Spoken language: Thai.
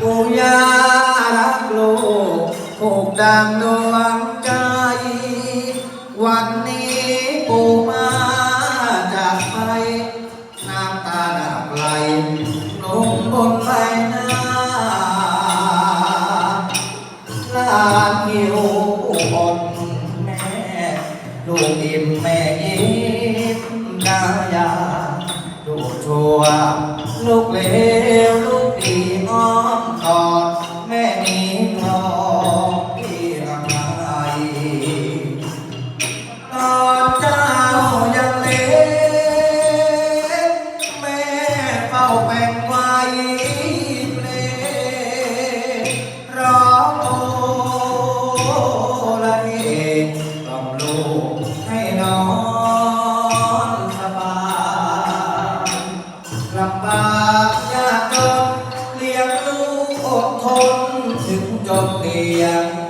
ปู่ย่ารักลูกผูกดังดวงใจ วันนี้ปู่มาจากไป น้ำตาดับไหลลงบนใบหน้าลานหิวอดแม่ลูกอิ่มแม่ยิ้มกายาลูกชัวลูกเลว จนเตียง